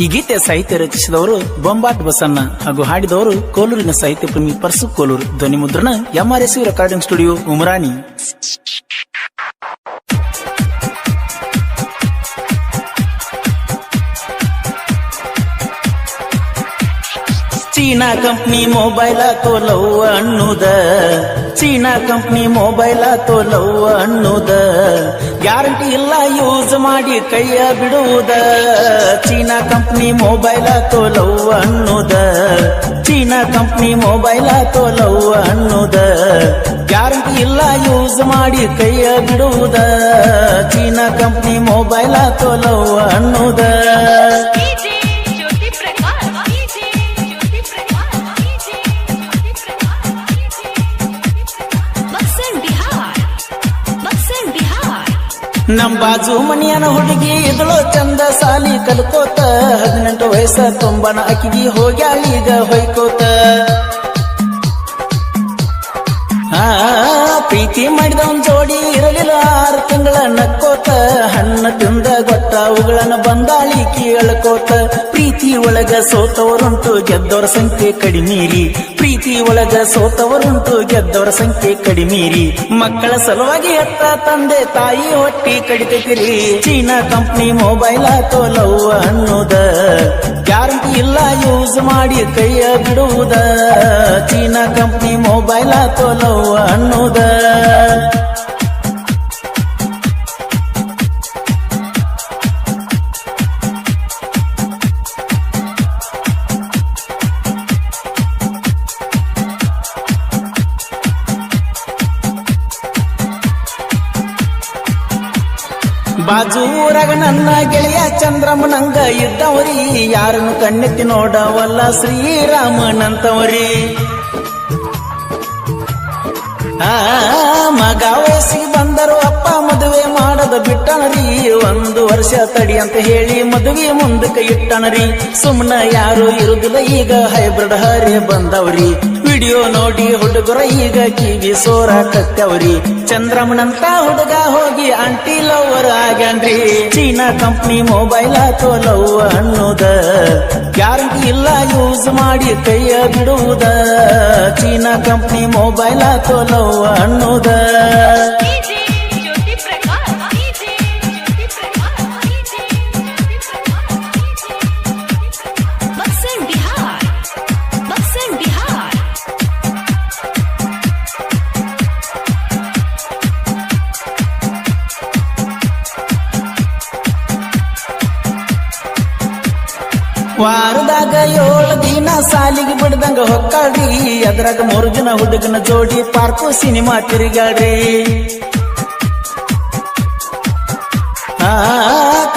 ಈ ಗೀತೆ ಸಾಹಿತ್ಯ ರಚಿಸಿದವರು ಬೊಂಬಾಟ್ ಬಸಣ್ಣ ಹಾಗೂ ಹಾಡಿದವರು ಕೋಲೂರಿನ ಸಾಹಿತ್ಯ ಪ್ರೇಮಿ ಪರ್ಸು ಕೋಲೂರು. ಧ್ವನಿ ಮುದ್ರಣ MRS recording studio Umarani. China company mobile ತೋಲವ್ವ ಅನ್ನುದ. ಚೀನಾ ಕಂಪ್ನಿ ಮೊಬೈಲ ತೋಲವ್ವ ಅನ್ನುದ. ಗ್ಯಾರಂಟಿ ಇಲ್ಲ, ಯೂಸ್ ಮಾಡಿ ಕೈಯ ಬಿಡುವುದ. ಚೀನಾ ಕಂಪ್ನಿ ಮೊಬೈಲ ತೋಲವ್ವ ಅನ್ನುದ. ಚೀನಾ ಕಂಪ್ನಿ ಮೊಬೈಲ ತೋಲವ್ವ ಅನ್ನುದ. ಗ್ಯಾರಂಟಿ ಇಲ್ಲ, ಯೂಸ್ ಮಾಡಿ ಕೈಯ ಬಿಡುವುದ. ಚೀನಾ ಕಂಪ್ನಿ ಮೊಬೈಲ ತೋಲವ್ವ ಅನ್ನುದ. ನಮ್ ಬಾಜು ಮನಿಯನ ಹುಡುಗಿ ಇದಳು ಚಂದ ಸಾಲಿ ಕಲ್ಕೋತ. ಹದಿನೆಂಟು ವಯಸ್ಸ ತುಂಬನ ಅಕಿಗಿ ಹೋಗ್ಯಾಳೀಗ ಹೊಯ್ಕೋತ. ಆ, ಪ್ರೀತಿ ಮಾಡಿದ ಒಂದ್ ಜೋಡಿ ಇರಲಿಲ್ಲ ಆರು ತಿಂಗಳ ನಕ್ಕೋತ. ಹಣ್ಣ ತಿಂದ ಗೊತ್ತ ಅವುಗಳನ್ನ ಬಂದಾಳಿ ಕೇಳ್ಕೋತ ಪ್ರೀತಿ ಒಳಗ ಸೋತವರುಂಟು ಗೆದ್ದವರ ಸಂಖ್ಯೆ ಕಡಿಮೀರಿ. ಪ್ರೀತಿ ಒಳಗ ಸೋತವರುಂಟು, ಗೆದ್ದವರ ಸಂಖ್ಯೆ ಕಡಿಮೀರಿ ಮಕ್ಕಳ ಸಲುವಾಗಿ ಎತ್ತ ತಂದೆ, ತಾಯಿ ಹೊಟ್ಟಿ ಕಡಿತೈತಿರಿ. ಚೀನಾ ಕಂಪ್ನಿ ಮೊಬೈಲ್ ಆತೋ ಲವ್ ಅನ್ನೋದ. ಗ್ಯಾರಂಟಿ ಇಲ್ಲ, ಯೂಸ್ ಮಾಡಿ ಕೈಯ ಬಿಡುವುದ. ಚೀನಾ ಕಂಪ್ನಿ ಮೊಬೈಲ್ ಆತೋ ಲವ್ ಅನ್ನೋದ. ಬಾಜು ಊರಾಗ ನನ್ನ ಗೆಳೆಯ ಚಂದ್ರಮ್ಮನಂಗ ಇದ್ದವರಿ. ಯಾರನ್ನು ಕಣ್ಣೆತ್ತಿ ನೋಡವಲ್ಲ ಶ್ರೀರಾಮನಂತವರಿ. ಆ ಮಗ ವಯಸ್ಸಿಗೆ ಬಂದರು ಮಾಡದ ಬಿಟ್ಟನರಿ, ಒಂದು ವರ್ಷ ತಡಿ ಅಂತ ಹೇಳಿ ಮದುವೆ ಮುಂದಕ್ಕೆ ಇಟ್ಟನರಿ. ಸುಮ್ನ ಯಾರು ಇರುದಿಲ್ಲ, ಈಗ ಹೈಬ್ರಿಡ್ ಹರೇ ಬಂದವ್ರಿ. ವಿಡಿಯೋ ನೋಡಿ ಹುಡುಗರ, ಈಗ ಕಿವಿ ಸೋರ ಕತ್ತವ್ರಿ. ಚಂದ್ರಮ್ಮನಂತ ಹುಡುಗ ಹೋಗಿ ಆಂಟಿ ಲವರ್ ಆಗ್ಯಾನ್ರಿ. ಚೀನಾ ಕಂಪ್ನಿ ಮೊಬೈಲ್ ತೋಲವ್ವ ಅನ್ನೋದ. ಗ್ಯಾರಂಟಿ ಇಲ್ಲ, ಯೂಸ್ ಮಾಡಿ ಕೈಯ ಬಿಡುವುದ. ಚೀನಾ ಕಂಪ್ನಿ ಮೊಬೈಲ್ ತೋಲವ್ವ ಅನ್ನೋದ. ವಾರದಾಗ ಏಳು ದಿನ ಸಾಲಿಗೆ ಬಿಡ್ದಂಗ ಹೊಕ್ಕಾಡ್ರಿ ಅದ್ರಾಗ ಮೂರು ದಿನ ಹುಡುಗನ ಜೋಡಿ ಪಾರ್ಕು ಸಿನಿಮಾ ತಿರುಗಾಡ್ರಿ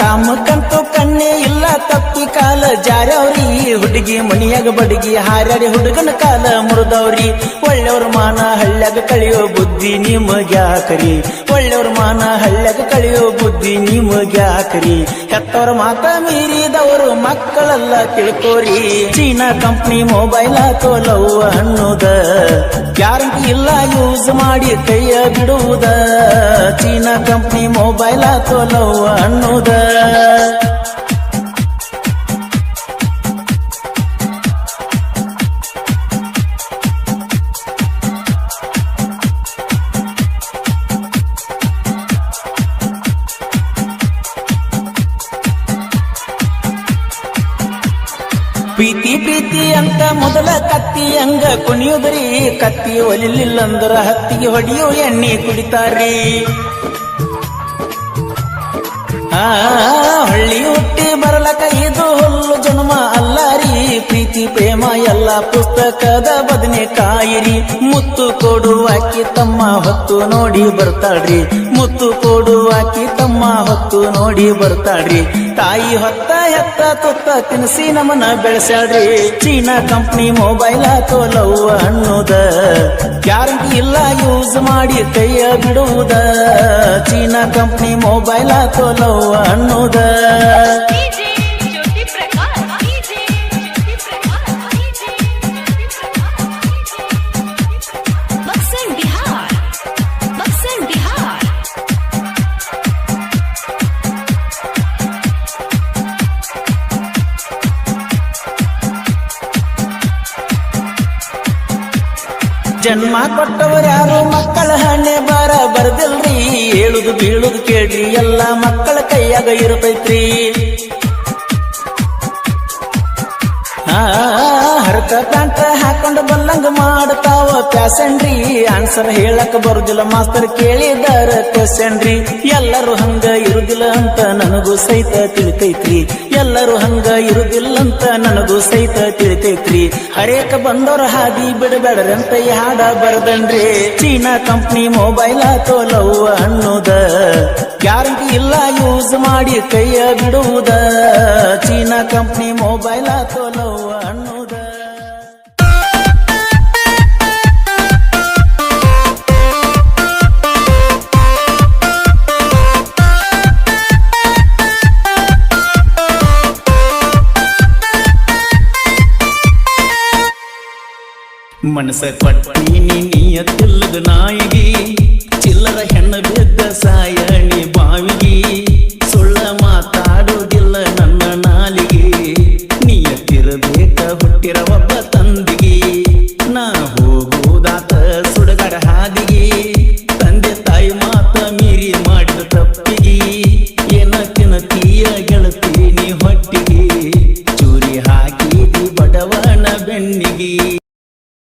ಕಾಮಕ್ಕಂತೂ ಕಣ್ಣೆ ಇಲ್ಲ, ತಪ್ಪಿ ಕಾಲ ಜಾರವ್ರಿ ಹುಡುಗಿ ಮನಿಯಾಗ ಬಡಗಿ ಹಾರಾಡಿ ಹುಡುಗನ ಕಾಲ ಮುರಿದವ್ರಿ. ಒಳ್ಳೆಯವ್ರ ಮಾನ ಹಳ್ಳ್ಯಾಗ ಕಳಿಯೋ ಬುದ್ಧಿ ನಿಮಗ್ಯಾಕರಿ. ಒಳ್ಳೆಯವ್ರ ಮಾನ ಹಳ್ಳ್ಯಾಗ ಕಳಿಯೋ ಬುದ್ಧಿ ನಿಮಗ್ಯಾಕರಿ. ಹೆತ್ತವ್ರ ಮಾತ ಮೀರಿದವರು ಮಕ್ಕಳೆಲ್ಲ ತಿಳ್ಕೋರಿ. ಚೀನಾ ಕಂಪ್ನಿ ಮೊಬೈಲ್ ತೋಲವ್ವ ಅನ್ನೋದ. ಗ್ಯಾರಂಟಿ ಇಲ್ಲ ಯೂಸ್ ಮಾಡಿ ಕೈಯ ಬಿಡುವುದ. ಚೀನಾ ಕಂಪ್ನಿ ಮೊಬೈಲ್ ತೋಲವ್ವ ಅನ್ನೋದ. ಪ್ರೀತಿ ಅಂತ ಮೊದಲ ಕತ್ತಿ ಹಂಗ ಕುಣಿಯುದ್ರಿ ಕತ್ತಿ ಒಲಿಲಿಲ್ಲಂದ್ರ ಹತ್ತಿಗೆ ಹೊಡಿಯೋ ಎಣ್ಣೆ ಕುಡಿತಾರ್ರಿ. ಆ, ಹಳ್ಳಿ ಹುಟ್ಟಿ ಬರಲಕ ಇದು ಹುಲ್ಲು ಜನ್ಮ ಪ್ರೀತಿ, ಪ್ರೇಮ ಎಲ್ಲ ಪುಸ್ತಕದ ಬದನೆ ಕಾಯಿರಿ. ಮುತ್ತು ಕೊಡುವಾಕಿ ತಮ್ಮ ಹೊತ್ತು ನೋಡಿ ಬರ್ತಾಳ್ರಿ. ಮುತ್ತು ಕೊಡುವಾಕಿ ತಮ್ಮ ಹೊತ್ತು ನೋಡಿ ಬರ್ತಾಳ್ರಿ. ತಾಯಿ ಹೊತ್ತ ಹೆತ್ತ ತುತ್ತ ತಿನ್ಸಿ ನಮನ ಬೆಳೆಸ್ಯಾಳ್ರಿ. ಚೀನಾ ಕಂಪ್ನಿ ಮೊಬೈಲ್ ಲವ್ ಅನ್ನೋದ. ಗ್ಯಾರಂಟಿ ಇಲ್ಲ, ಯೂಸ್ ಮಾಡಿ ಕೈಯ ಬಿಡುವುದ ಚೀನಾ ಕಂಪ್ನಿ ಮೊಬೈಲ್ ಲವ್ ಅನ್ನೋದ. ಜನ್ಮ ಕೊಟ್ಟವರ್ಯಾರು ಮಕ್ಕಳ ಹಣೆ ಬಾರ ಬರ್ದಿಲ್ರಿ. ಹೇಳುದು ಬೀಳುದು ಕೇಳ್ರಿ. ಎಲ್ಲ ಮಕ್ಕಳ ಕೈಯಾಗ ಇರ್ತೈತ್ರಿ. ಹರಕ ಪ್ಯಾಂಟ್ ಹಾಕೊಂಡು ಬಲ್ಲಂಗ ಮಾಡ್ತಾವ. ಪ್ಯಾಸೆಂಡ್ರಿ ಆನ್ಸರ್ ಹೇಳಕ್ ಬರುದಿಲ್ಲ. ಮಾಸ್ತರ್ ಕೇಳಿದಾರ ಕ್ವಶನ್ರಿ ಎಲ್ಲರೂ ಹಂಗ ಇರುದಿಲ್ಲ ಅಂತ ನನಗೂ ಸಹಿತ ತಿಳಿತೈತ್ರಿ. ಎಲ್ಲರೂ ಹಂಗ ಇರುದಿಲ್ಲ ಅಂತ ನನಗೂ ಸಹಿತ ತಿಳಿತೈತ್ರಿ. ಹರೇಕ ಬಂದವ್ರ ಹಾದಿ ಬಿಡಬೇಡ್ರಿ ಅಂತ ಹಾಡ ಬರದನ್ರಿ. ಚೀನಾ ಕಂಪ್ನಿ ಮೊಬೈಲ್ ತೋಲವು ಅನ್ನೋದ. ಗ್ಯಾರಂಟಿ ಇಲ್ಲ, ಯೂಸ್ ಮಾಡಿ ಕೈಯ ಬಿಡುವುದ. ಚೀನಾ ಕಂಪ್ನಿ ಮೊಬೈಲ್ ತೋಲವು ಅನ್ನೋದ. ಮನಸ ಕೊಟ್ಟೀನಿ ನೀಯತ್ತಿಲ್ಲದ ನಾಯಿಗಿ ಚಿಲ್ಲರ ಹೆಣ್ಣ ಬಿದ್ದ ಸಾಯಣಿ